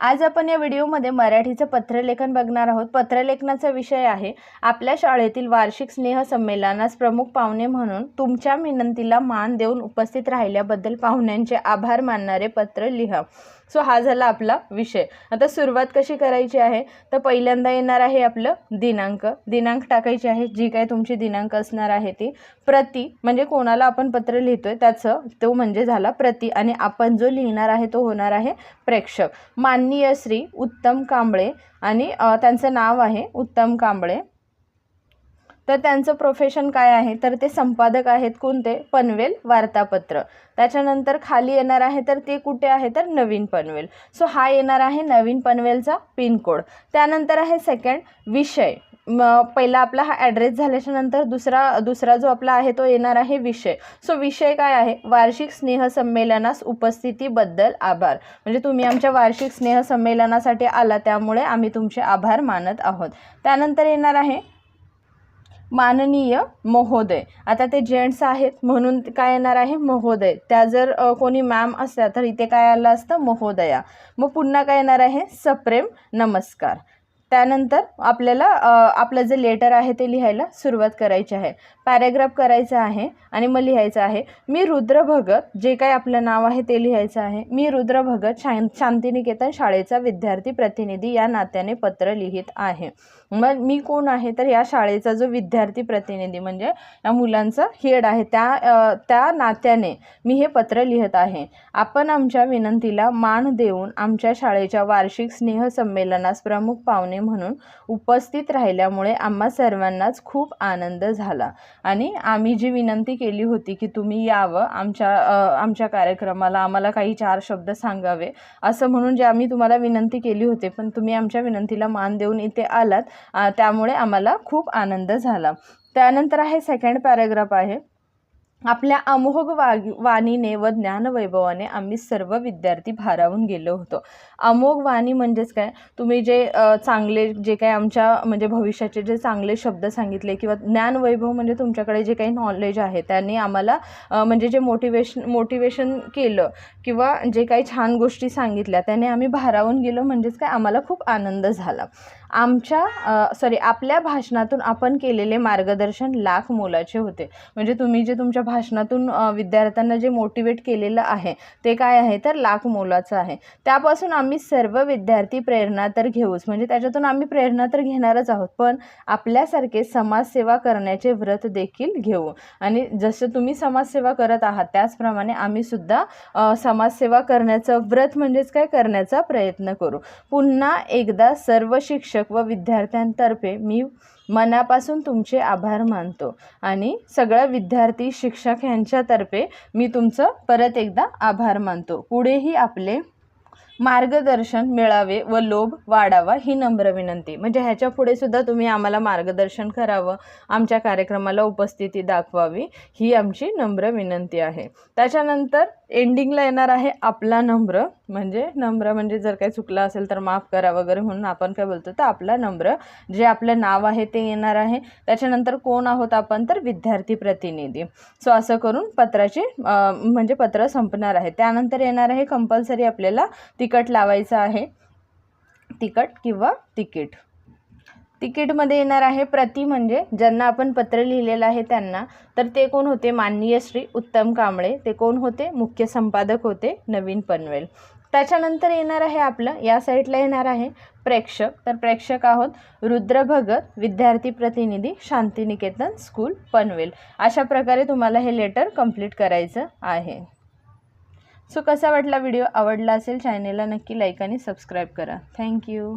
आज आपण या व्हिडिओमध्ये मराठीचं पत्रलेखन बघणार आहोत. पत्रलेखनाचा विषय आहे आपल्या शाळेतील वार्षिक स्नेह संमेलनास प्रमुख पाहुणे म्हणून तुमच्या विनंतीला मान देऊन उपस्थित राहिल्याबद्दल पाहुण्यांचे आभार मानणारे पत्र लिहा. सो हा झाला आपला विषय. आता सुरुवात कशी करायची आहे? तर पहिल्यांदा येणार आहे आपलं दिनांक. दिनांक टाकायची आहे जी काय तुमची दिनांक असणार आहे ती. प्रति म्हणजे कोणाला आपण पत्र लिहितोय त्याचं तो म्हणजे झाला प्रति. आणि आपण जो लिहिणार आहे तो होणार आहे प्रेक्षक. माननीय श्री उत्तम कांबळे आणि त्यांचं नाव आहे उत्तम कांबळे. तर त्यांचं प्रोफेशन काय आहे? तर ते संपादक आहेत कोणते? पनवेल वार्तापत्र. त्याच्यानंतर खाली येणार आहे तर ते कुठे आहे? तर नवीन पनवेल. सो हा येणार आहे नवीन पनवेलचा पिनकोड. त्यानंतर आहे सेकंड विषय. म पहिला आपला हा ॲड्रेस झाल्याच्यानंतर दुसरा दुसरा जो आपला आहे तो येणार आहे विषय. सो विषय काय आहे? वार्षिक स्नेहसंमेलनास उपस्थितीबद्दल आभार. म्हणजे तुम्ही आमच्या वार्षिक स्नेहसंमेलनासाठी आला त्यामुळे आम्ही तुमचे आभार मानत आहोत. त्यानंतर येणार आहे माननीय महोदय. आता ते जेंट्स आहेत म्हणून काय येणार आहे? महोदय. त्या जर कोणी मॅम असल्या तर इथे काय आलं असतं? महोदया. मग पुन्हा काय येणार आहे? सप्रेम. नमस्कार. त्यानंतर आपल्याला आपलं जे लेटर आहे ते लिहायला सुरुवात करायची आहे. पॅरेग्राफ करायचं आहे आणि मग लिहायचं आहे. मी रुद्र भगत जे काही आपलं नाव आहे ते लिहायचं आहे. मी रुद्र भगत शां शांतिनिकेतन शाळेचा विद्यार्थी प्रतिनिधी या नात्याने पत्र लिहित आहे. मग मी कोण आहे? तर या शाळेचा जो विद्यार्थी प्रतिनिधी म्हणजे या मुलांचा हेड आहे त्या त्या नात्याने मी हे पत्र लिहित आहे. आपण आमच्या विनंतीला मान देऊन आमच्या शाळेच्या वार्षिक स्नेह संमेलनास प्रमुख पाहुणे म्हणून उपस्थित राहिल्यामुळे आम्हा सर्वांनाच खूप आनंद झाला. आणि आम्ही जी विनंती केली होती की तुम्ही यावं आमच्या आमच्या कार्यक्रमाला आम्हाला काही चार शब्द सांगावे असं म्हणून जे आम्ही तुम्हाला विनंती केली होती पण तुम्ही आमच्या विनंतीला मान देऊन इथे आलात त्यामुळे आम्हाला खूप आनंद झाला. त्यानंतर आहे सेकंड पॅराग्राफ आहे. आपल्या अमोघ वाग वाणीने व ज्ञानवैभवाने आम्ही सर्व विद्यार्थी भारावून गेलो होतो. अमोघ वाणी म्हणजेच काय? तुम्ही जे चांगले जे काही आमच्या म्हणजे भविष्याचे जे चांगले शब्द सांगितले किंवा ज्ञानवैभव म्हणजे तुमच्याकडे जे काही नॉलेज आहे त्यांनी आम्हाला म्हणजे जे मोटिवेशन मोटिवेशन केलं किंवा जे काही छान गोष्टी सांगितल्या त्याने आम्ही भारावून गेलो म्हणजेच काय? आम्हाला खूप आनंद झाला. आमच्या सॉरी आपल्या भाषणातून आपण केलेले मार्गदर्शन लाख मोलाचे होते. म्हणजे तुम्ही जे तुमच्या भाषणातून विद्यार्थ्यांना जे मोटिवेट केलेलं आहे ते काय आहे? तर लाख मोलाचं आहे. त्यापासून आम्ही सर्व विद्यार्थी प्रेरणा तर घेऊच. म्हणजे त्याच्यातून आम्ही प्रेरणा तर घेणारच आहोत पण आपल्यासारखे समाजसेवा करण्याचे व्रत देखील घेऊ. आणि जसं तुम्ही समाजसेवा करत आहात त्याचप्रमाणे आम्ही सुद्धा समाजसेवा करण्याचं व्रत म्हणजेच काय? करण्याचा प्रयत्न करू. पुन्हा एकदा सर्व शिक्षक व विद्यार्थ्यांतर्फे मी मनापासून तुमचे आभार मानतो. आणि सगळ्या विद्यार्थी शिक्षक यांच्यातर्फे मी तुमचं परत एकदा आभार मानतो. पुढेही आपले मार्गदर्शन मिळावे व लोभ वाढावा ही नम्र विनंती. म्हणजे ह्याच्या पुढे सुद्धा तुम्ही आम्हाला मार्गदर्शन करावं आमच्या कार्यक्रमाला उपस्थिती दाखवावी ही आमची नम्र विनंती आहे. त्याच्यानंतर एंडिंगला येणार आहे आपला नम्र म्हणजे नम्र म्हणजे जर काही चुकलं असेल तर माफ करा वगैरे म्हणून आपण काय बोलतो तर आपला नम्र जे आपलं नाव आहे ते येणार आहे. त्याच्यानंतर कोण आहोत आपण तर विद्यार्थी प्रतिनिधी. सो असं करून पत्राची म्हणजे पत्र संपणार आहे. त्यानंतर येणार आहे कंपल्सरी आपल्याला तिकट लावायचं आहे. तिकट किंवा तिकीट तिकीटमध्ये येणार आहे प्रति म्हणजे ज्यांना आपण पत्र लिहिलेलं आहे त्यांना. तर ते कोण होते? माननीय श्री उत्तम कांबळे. ते कोण होते? मुख्य संपादक होते नवीन पनवेल. त्याच्यानंतर येणार आहे आपलं या साईडला येणार आहे प्रेक्षक. तर प्रेक्षक आहोत रुद्र भगत विद्यार्थी प्रतिनिधी शांतिनिकेतन स्कूल पनवेल. अशा प्रकारे तुम्हाला हे लेटर कंप्लीट करायचं आहे. सो कसा वाटला व्हिडिओ? आवडला असेल चॅनेलला नक्की लाईक आणि सबस्क्राईब करा. थँक्यू